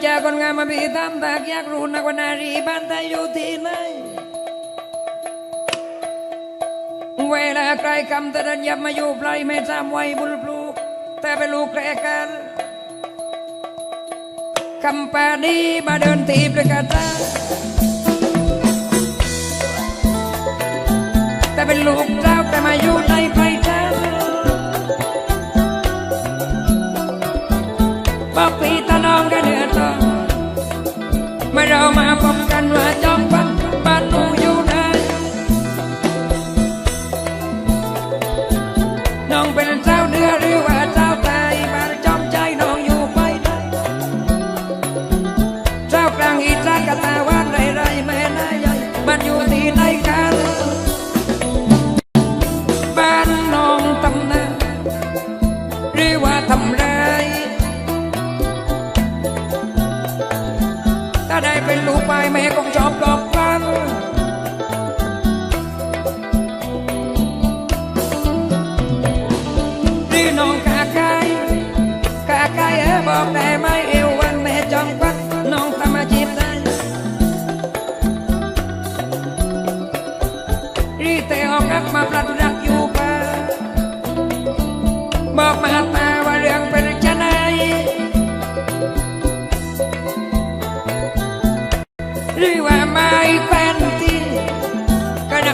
เจอคนงามมาพี่ตามตากอยากรู้นักวนารีบ้านไทยอยู่ที่ไหนเวลาใครคำแต่ดันยับมาอยู่ปลายไม่ทำไว้บุญปลูกแต่เป็นลูกแกรกันคำปาดีมาเดินทีบด้วยกันตาแต่เป็นลูกเจ้าแต่มาอยู่ในไพรจ้าบอกพี่ เรามาพบ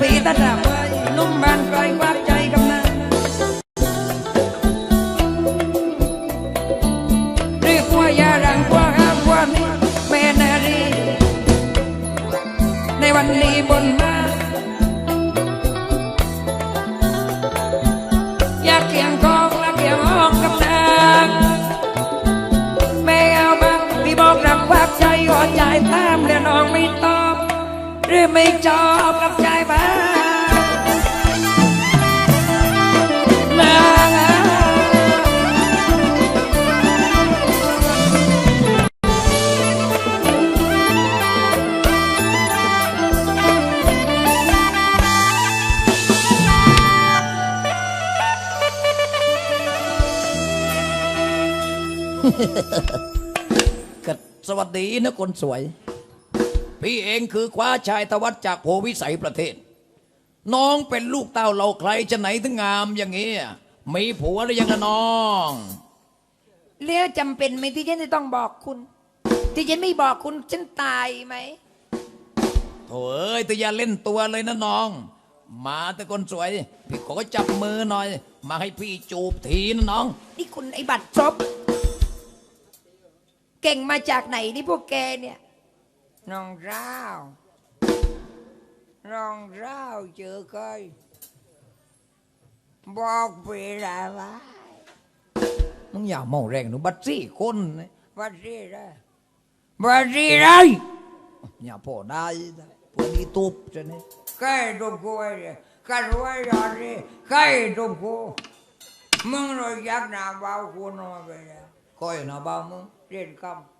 พีตาดาไว้นุ่มบานไกลวักใจกำนันหรือว่ายารังกว่าห้ามว่านี้แม่นารี ในวันนี้บนมาอยากเคียงกองและเคียงห้องกับนางไม่เอาบ้างพี่บอกรักภาคใจหัวใจตามแล้วน้องไม่ต้อบหรือ ไม่จอบกับใจบ้างนางอะก็สวัสดีนะคนสวย พี่เองคือคว้าชายตวัดจากโพวิสัยประเทศ น้องเป็นลูกเต้าเราใครจะไหนถึงงามอย่างนี้อะมีผัวหรือยังละน้องเลี้ยจำเป็นไหมที่ฉันจะต้องบอกคุณ ที่ฉันไม่บอกคุณฉันตายไหมโถเอ้ยแต่อย่าเล่นตัวเลยนะน้อง มาแต่คนสวย พี่ขอจับมือหน่อย มาให้พี่จูบทีนะน้อง นี่คุณไอ้บัตรซบเก่งมาจากไหนนี่พวกแกเนี่ย น้องเจ้าน้องเจ้าเจอใครบอกเวลาวะมึงอย่าเมาแรงหนูบัดซี่คนนะบัตรสีได้บัตรสีได้อย่าพอได้นะพวกนี้ตุบจะนี่ใครตุบกูไอ้เนี่ยกันไว้ยอดนี่ใครตุบกูมึงรู้จักหน้าเบากูน้อยไปแล้วก้อยนะบ้ามึงเรียนคำนี่รันวาวเรียนคำเรียนโอ้มึงรู้ไหมว่าเรียนคำ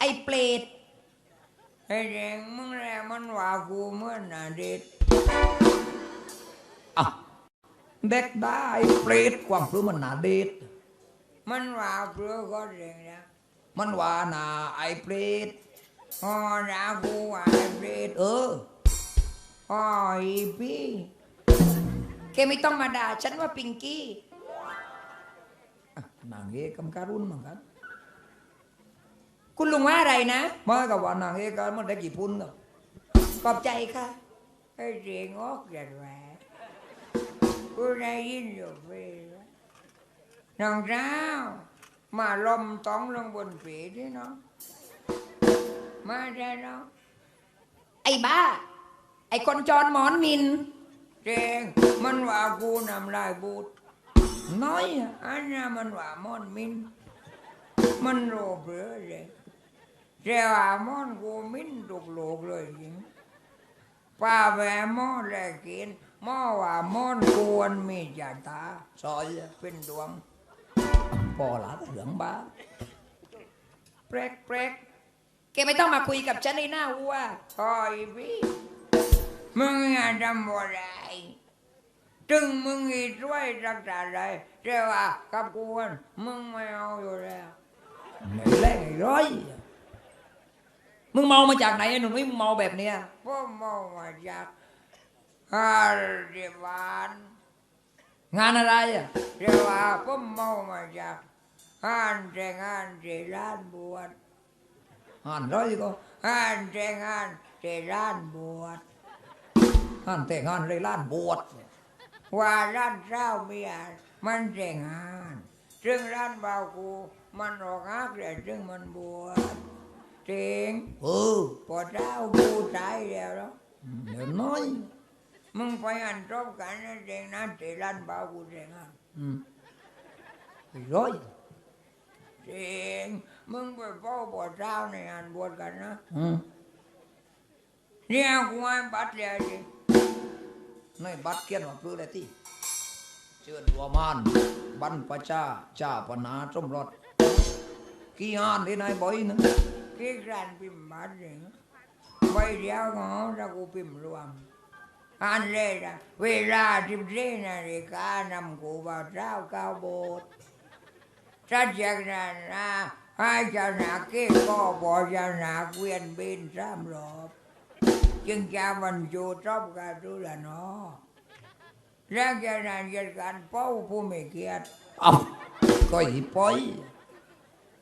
ไปไหมน้องไอ้เปรตไอ้เด็กมึงแรงมันว่ากูเหมื่อนนาเด็ดอะเด็กได้เปรตความพรือมันหนาเด็ดมันว่าเพื่อก็เด็กนะมันว่าหนาไอเปรตอ๋อดากูว่าไอ้เปรตเอออ๋ออีพี่แกไม่ต้องมาด่าฉันว่าปิงกี้อะนางเอกกำการุนเหมือนกัน คุณลุงว่าอะไรนะมากับว่านางเอกกันมันได้กี่พุ่นเนาะขอบใจค่ะไอ้เสียงออกอย่างแหวกูได้ยินอยู่เพื่อนน้องเจ้ามาลมต้องลงบนฝีที่น้องมาได้น้องไอ้บ้า ไอ้คนจรหมอนมินเจงมันว่ากูนำลายบูดน้อยอะอันน่ะมันว่ามอนมินมันโรเบือเลย แต่ว่ามอนกูมิ้นตุกโลกเลยจริงป้าแหวมอแลกกินหมอว่ามอนกวนมีจาตาซอยเป็นดวงปอหลาเหลืองบ้าเปรกเปรกแกไม่ต้องมาคุยกับฉันในหน้าวัวคอยพี่มึงอย่าทำอะไรถึงมึงอีช่วยรักษาอะไรแต่ว่ากับกวนมึงไม่เอาอยู่แล้วไม่แรงไอ้ร้อย มึงเมามาจากไหนไอ้หนุ่มมึงเมาแบบเนี้ยพ่อมองมาจากฮาร์ดบานงานอะไรอะเรียกว่าพ่อมองมาจากฮานแต่งงานที่ร้านบวชหันร้อยก็ฮานแต่งงานที่ร้านบวชหันแต่งงานเลยล้านบวชว่าร้านเจ้าเมียมันแต่งงานซึ่งร้านบ่าวกูมันออกฮักแต่ซึ่งมันบวช จริงเออพอเจ้ากูตายแล้วเนาะเดี๋ยวน้อยมึงไปอันจบกันนะแต่งงานที่ร้านบ่าวกูแต่งงานอืมไอ้ร้อยจริงมึงไปเฝ้าบวชเจ้าในงานบวชกันนะอืมเนี่ยกูให้บัตรเลยสิในบัตรเขียนว่าปลื้ออะไรที่เชิญหัวมานบรรพชาเจ้าปนาสมรสกี่งานที่นายบ่อยนะ ที่การพิมพ์บัตรเลยใบเดียวของเขาถ้ากูพิมพ์รวมอันเลยนะเวลาสิบสี่นาฬิกานำกูบ่าวเจ้าเก้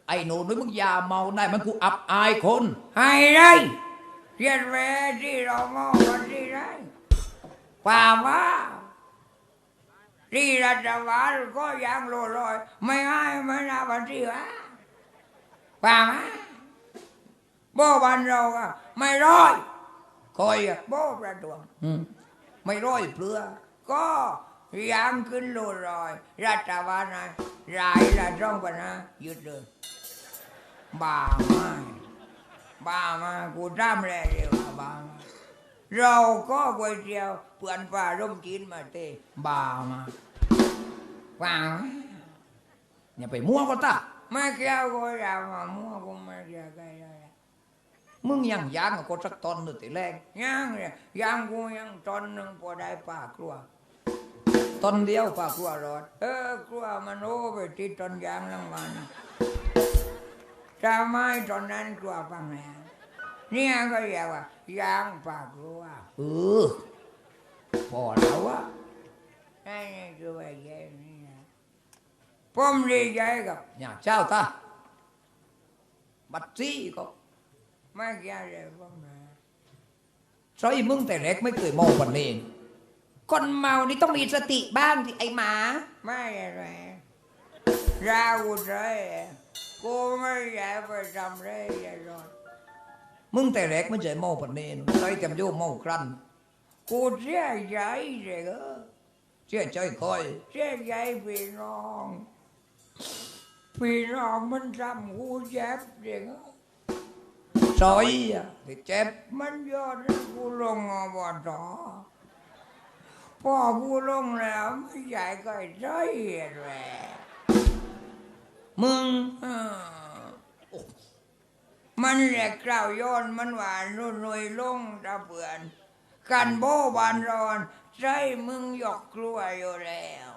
าโบสถ์ถ้าจากนั้นนะให้เจ้าหน้าที่ก็บอกเจ้าหน้าเกวียนบินสามรอบจึงจะบรรจุจบกันดูละเนาะแล้วจากนั้นจัดการเป้าผู้มีเกียรติเอาก็อีปอยไอ้หนูนึกมึงอย่าเมาได้มันกูอับอายคนให้ได้เรียนแม่ที่เรามองกันที่ได้ป่าว่าที่รัฐบาลก็ยังโลลอย ไม่ให้ไม่นาบันที่ว่าป่ามาโบบันเราก็ไม่ร้อยคอยอะโบประดวงอืมไม่ร้อยเปลือก็ยังขึ้นโลลอย รัฐบาลนะรายละจ้องกันนะหยุดเลย บ้าไม่บ้ามากูทำแล้วเดียวบ้ามาเราก็ก๋วยเตี๋ยวเพื่อนป่าร่มกินมาเต้บ้ามาบ้ามาอย่าไปมั่วก็ตาไม่เกี่ยวกูอยากมามั่วกูไม่เกี่ยวกันเลยมึงยังยางกับคนสักตอนหนึ่งตีแรกยังเลยยังกูยังตอนหนึ่งพอได้ป่ากลัวตอนเดียวปากลัวรอดเออกลัวมันโอ้ไปติดต้นยางลังมัน จะไม่ตอนนั้นกลัวฟังแล้วเนี่ยก็เรียกว่ายางปากกลัวเออพอแล้ววะนี่นี่คือว่าแย่นี่นะผมดีใจกับอย่าเจ้าตาบัตรซี่ก็ไม่เกี่ยวเลยผมนะใช่มึงแต่เล็กไม่เคยมองวันนี้คนเมานี่ต้องมีสติบ้างที่ไอ้หมา ไม่อะไรราอุดเลย กูไม่อยากไปทำเลยอย่ารอดมึงแต่เล็กไม่ใช่มองวันนี้ใช่เต็มโยมมองครันกูเสียใจเลยเออเชื่อใจคอยเสียใจพี่น้องพี่น้องมันทำกูเจ็บเด็กซอยอะที่เจ็บมันยอดให้กูลงอบตพอกูลงแล้วไม่ใหญ่ก็ใจแหละ มึงอ่ามันแหลกกล่าวย้อนมันหวานนุ่นนุยลงตะเปือน กันโบบานรอนใจมึงหยอกกลัวอยู่แล้ว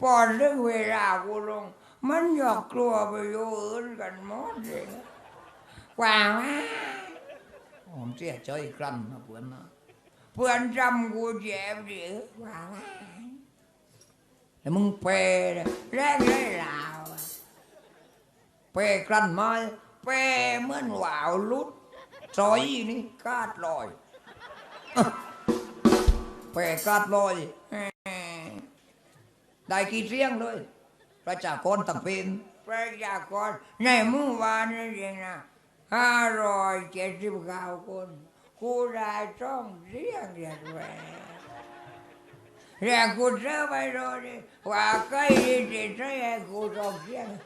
พอถึงเวลากูลง มันหยอกกลัวไปอยู่อื่นกันหมดเลยกว่างอะผมเชื่อใจครันนะเพื่อนนะเพื่อนจำกูเจ็บดิกว่างอะแล้วมึงเปย์แรกได้ลาว เปย์ครันไหมเปเหมือนหวาวลุดซอยนี่กาดลอยเปย์กาดลอยได้กี่เสียงเลยประชากรต่างเป็นประชากรในเมื่อวานนี่เองนะห้าร้อยเจ็ดสิบเก้าคนกูได้ช่องเสียงเรียกแหวแล้วกูเจอไปโดนว่าใครที่จะใช้ให้กูส่งเสียงแล้วกูยิงหมอบเสี้ยช่องเสียง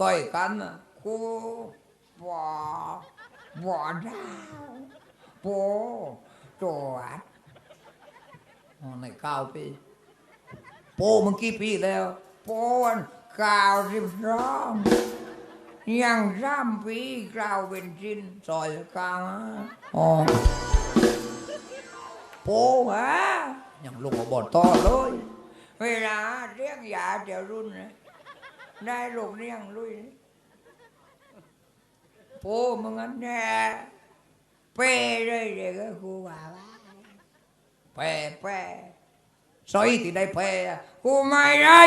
ก้อยกันกูบอบ่อดาวโปจวดอ๋อในเก้าปี โปมึงกี่ปีแล้ว โปวันเก้าสิบสองยังสามปีเกล่าเป็นจินซอยกลางอ๋อโปฮะยังลงมาบทโตเลยเวลาเลี้ยงยาเดี๋ยวรุ่นนะ ได้ลูกเลี้ยงลุยโปมึงอันแน่เป้เลยเด็กก็กูว่าว่าแปรเป้ซอยที่ได้แปรอะกูไม่ได้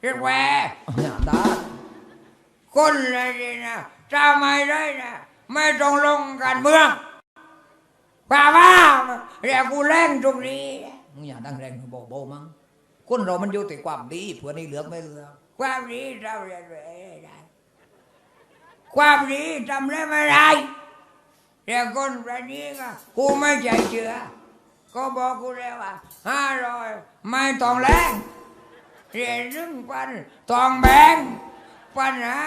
เรียกแหวอย่าได้คนเลยนี่นะถ้าไม่ได้นะไม่ต้องลงการเมืองป่าว่าเรียกกูแรงตรงนี้มึงอย่าดังแรงโบโบมั้งคนเรามันอยู่แต่ความดีเผื่อนี่เหลือกไม่เหลือก ความดีทำได้ไม่ได้ความดีทำได้ไม่ได้แต่คนแบบนี้ก็กูไม่ใจเชื่อก็บอกกูแล้วว่าห้าร้อยไม่ต้องแรงเรียนเรื่องปันตองแบงปัญหา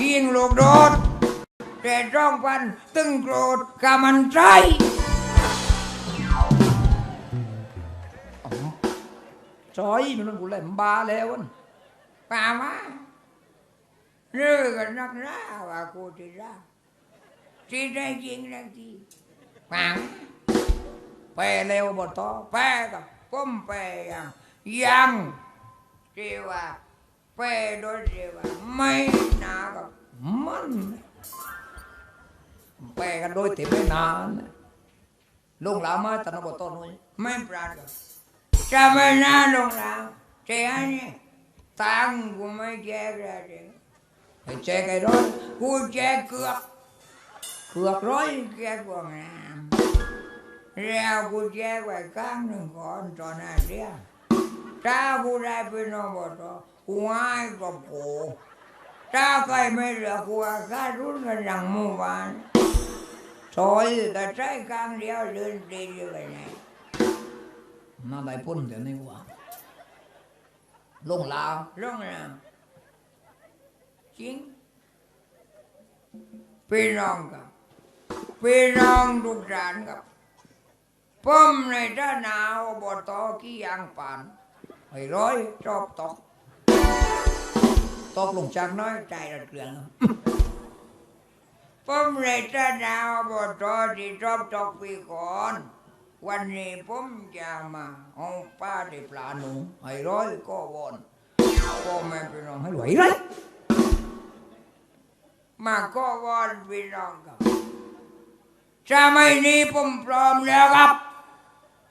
ยิงลูกโดดแต่จ้องปันตึงโกรธกามันใจซอยมันกูเล่นบาแล้วอัน ป่ามาเรื่องกันนักหน้าว่ากูที่รักที่ได้จริงนะที่ป่ามาแปรแล้วบทโตังยังที่ว่าแปะโดยที่ว่าไม่นากับมันแปรกันโดยที่ไม่นานลงหลามาตะนบทโตนุ้ยไม่ปราดกับจะไม่นาลงแล้วเจ้าเนี่ยตังค์กูไม่แจกแล้วเด็กไอ้แจกไอ้ร้อยกูแจกเกือบเกือกร้อยแจกกว่าน้ำแล้วกูแจกไว้ข้างหนึ่งก่อนตอนนั้นเดียวถ้ากูได้เป็นอบตกูให้กับกูถ้าใครไม่เหลือกูอาคารุ่นกันหลังหมู่บ้านซอยแต่ใช้ครั้งเดียวเดินตีอยู่ไปไหนน่าได้พุ่นเดี๋ยวนี้ว่า ลงลาวลงน้ำจริงพี่น้องกับพี่น้องทุกท่านกับผมในท่านาอบตกี่ยางปานไอ้ร้อยชอบตกตกลงจากน้อยใจระเทือนผมในท่านาอบตที่ชอบตกปีก่อน วันนี้ผมจะมาเอาป้าที่ปลาหนูไอ้ร้อยก็วอนพ่อแม่พี่น้องให้ไหไหววไรมาก็วอนพี่น้องครับจะไม่นี้ผมพร้อมแล้วครับ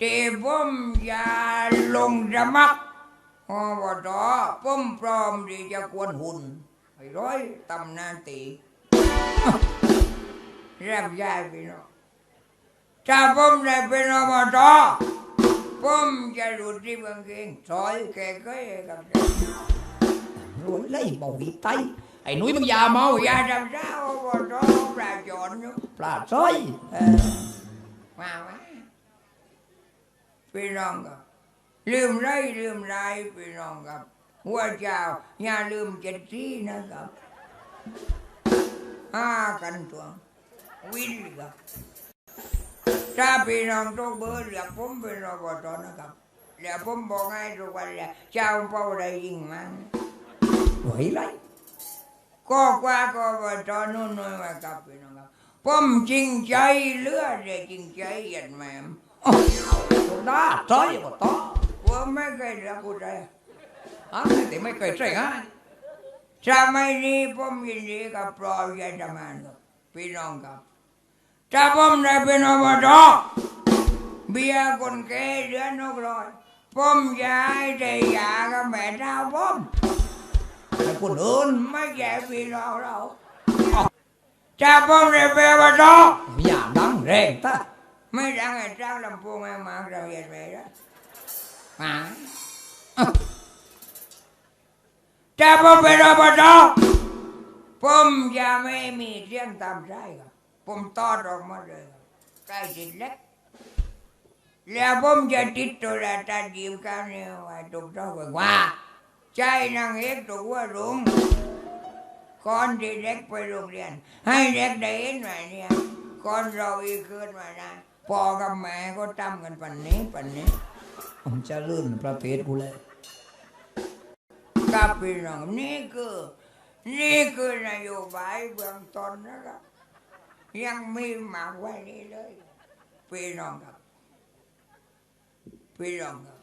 ที่ผมจะลงสมัครอบตผมพร้อมที่จะกวนหุ่นไอ้ร้อยตำนานตีเรับยายพี่น้อง ถ้าผมได้เป็นอบตผมจะรู้ที่บางเกงซอยแก่ก็กับรวยเลยเมาดีไตไอ้หนุ่ยมึงอย่าเมาเอาอย่าอย่าทำเช้าอบตปลาจอนอยู่ปลาซอยเออมามาพี่น้องครับลืมไรลืมไรพี่น้องครับหัวเจ้าอย่าลืมเจ็ดสีนะครับห้ากันตัววินครับ ถ้าพี่น้องต้องเบอร์เรียกผมเป็นอบตนะครับเดี๋ยวผมบอกให้ทุกวันเลยเจ้าเป้าได้ยิงมันไหวไรก็กว่าก็ว่าตอนนู้นนู่นมากับพี่น้องครับผมจริงใจเหลือเด็จริงใจเห็นไหมโซดาซอยบต่อผมไม่เคยรักกูได้อันนี้แต่ไม่เคยใช่ง่ายสมัยนี้ผมยินดีกับปลอยยาธมานครับพี่น้องครับถ้าผมได้เป็นอบตเบียร์คนแก่เดือนนกร้อยผมย้ายได้ยากับแม่ดาวผมไอ้คนอื่นไม่ใช่พี่น้องเราจะผมได้ไปอบ ตอย่าดังแรงตาไม่ดังไอ้เจ้าลำพูงไอ้หมากเราเห็นไหมล่ะหมาจะผมเป็นอบตผมจะไม่มีเสียงตามใจครับ ผมตอดออกมาเลยใกล้จิตเล็กแล้วผมจะติดตัวละตาจีบกันเนี่ยไว้ถูกต้องว่าใจนางเอกตัวว่ารุงก่อนที่เด็กไปโรงเรียน ให้เด็กได้เห็นไหมเนี่ยก่อนเราอีกคืนมานะพ่อกับแม่ก็ทำกันปันนี้ปันนี้ ผมจะลื่นประเภทกูเลยกับพี่น้องนี่คือ นี่คือนโยบายเบื้องต้นนะครับ ยังมีหมากไว้นี่เลยพี่น้องครับพี่น้องครับ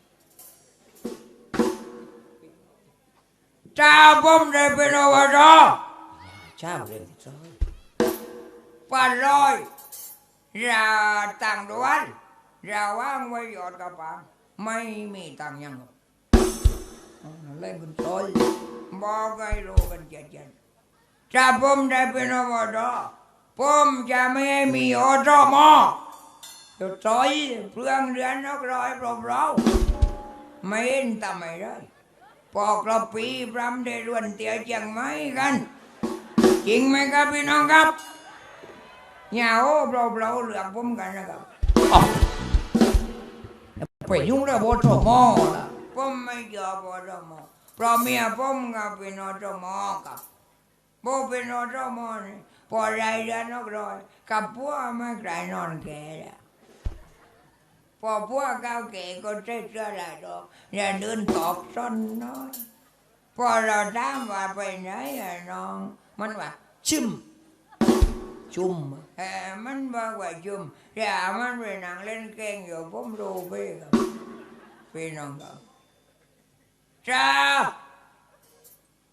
ถ้าผมได้เป็นอบตเช้าเรื่องที่สองปานร้อ ผมจะไม่ให้มีอดมอจุดต้อยเพื่องเรือนนกร้อยปลบเราไม่เห็นทำไม่ได้ปอกเราปีพรำได้รวนเตี๋ยเจียงไม้กัน จริงไหมครับพี่น้องครับเนี่ยโอ้เราเราเหลือผมกันนะครับไปยุ่งเรื่องอบทมอละผมไม่เจอบทมอเพราะเมียผมกับพี่นอทมอครับโบเป็นอทมอเนี่ย กับพวกไม่ไกลนอนแก่แล้วพอพวกเก้าแก่ก็ใช้เสื้อลายดอกอย่าเดินตอกซ้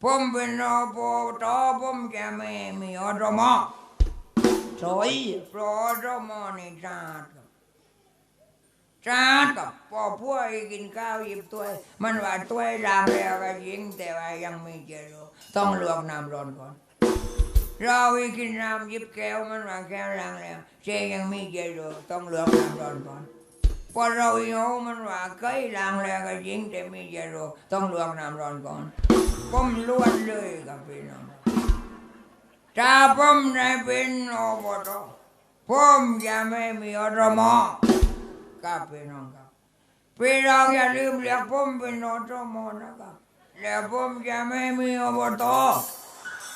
อนน้อยพอเราถามว่าไปไหนอะน้องมันว่าชิมจุ่มเออมันบอกว่าจุ่มอย่ามันไปนั่งเล่นเก่งอยู่ผมรู้พี่ครับพี่น้องครับจ้าผมเป็นอผมจะไม่มีอตมซอยเพราะอตมนี่ชาติครับชาติกับพอพวกกินข้าวหยิบถ้วย มันว่าถ้วยลางแล้วก็ยิงแต่ว่ายังไม่เจอต้องลวกน้ำร้อนก่อนเราอีกินน้ำหยิบแก้วมันว่าแก้วล้างแล้วเจยังไมีเจดูต้องเลืองน้ำร้อนก่อนพอเราอีโอมันว่าเคยล้างแล้วก็ยิงแต่ไมีเจดูต้องเลืองน้ำร้อนก่อน ผมล้วนเลยกับพี่น้องถ้าผมได้เป็นอบตผมจะไม่มีอรมอกับพี่น้องครับพี่น้องอย่าลืมเรียกผมเป็นอรมอนะครับแล้วผมจะไม่มีอบต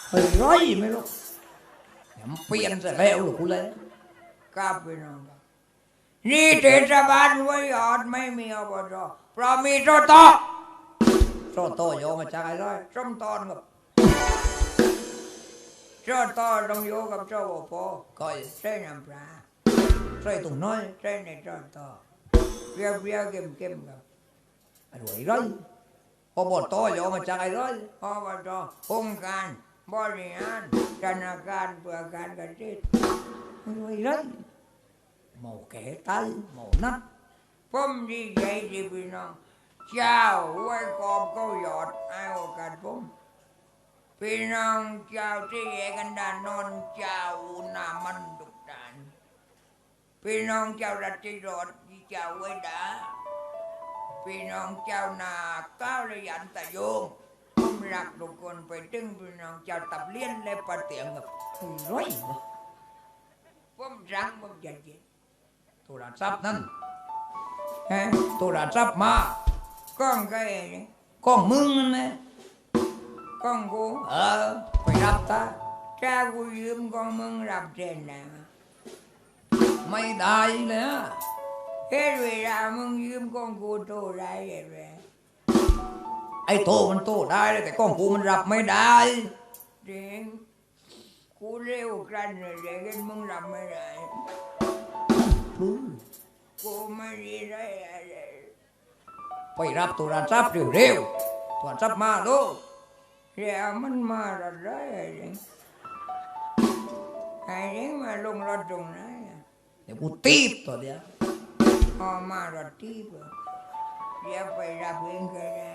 เฮ้ยร้อยไม่รู้ย่ามาเปลี่ยนซะแล้วลูกกูเลยครับพี่น้องครับนี่เทศบาลไว้ยอดไม่มีอบตเพราะมีโตโต โซโตโยมาจากไอ้ร้อยส้มตอนกับโตโตต้องอยู่กับโตบปก้อยใส่น้ำปลาใส่ตุ่มน้อยใส่ในโตโตเปรี้ยวเปรี้ยวๆ เค็มเค็มๆครับไอ้รวยร้อยพอบโตโยมาจากไอ้ร้อยอบการบริหารธนาคารเพื่อการเกษตรไอ้รวยร้อยหมอแก่ตายหมอนัดผมดีใจที่พี่น้องเจ้าไว้กอบเขาหยอดให้โอกาสผมพี่น้องเจ้าที่แยกกันดานนอนเจ้านามันดุดานพี่น้องเจ้ารัตติรอดที่เจ้าไว้ดาพี่น้องเจ้านาก้าวระยันตะโยงผมรักทุกคนไปถึงพี่น้องเจ้าตับเลี้ยนและปะเตียงกับไอ้ร้อยผมรักผมจะเย็นโทรศัพท์นั่นฮะโทรศัพท์มา ก้องก็เองนี่กล้องมึงนั่นแหละก้องกูเออไปรับตาถ้ากูยืมก้องมึงรับเทนนะไม่ได้เลยอะเฮ้ยเวลามึงยืมก้องกูโตได้เลยไอ้โตมันโตได้เลยแต่กล้องกูมันรับไม่ได้เด็กกูเร็วกันเลยเด็กมึงรับไม่ได้ปลื้มกูไม่ได้ได้อะไร ไปรับโทรัพย์เร็วๆโทรัพย์มาลูกเรียมันมาอะไรไอ้เด็กไอ้เด็กมาลงรถตรงไหนเดี๋ยวกูตีบตัวเดียวออมารถตีบเปล่าเดี๋ยวไปรับเองก็ได้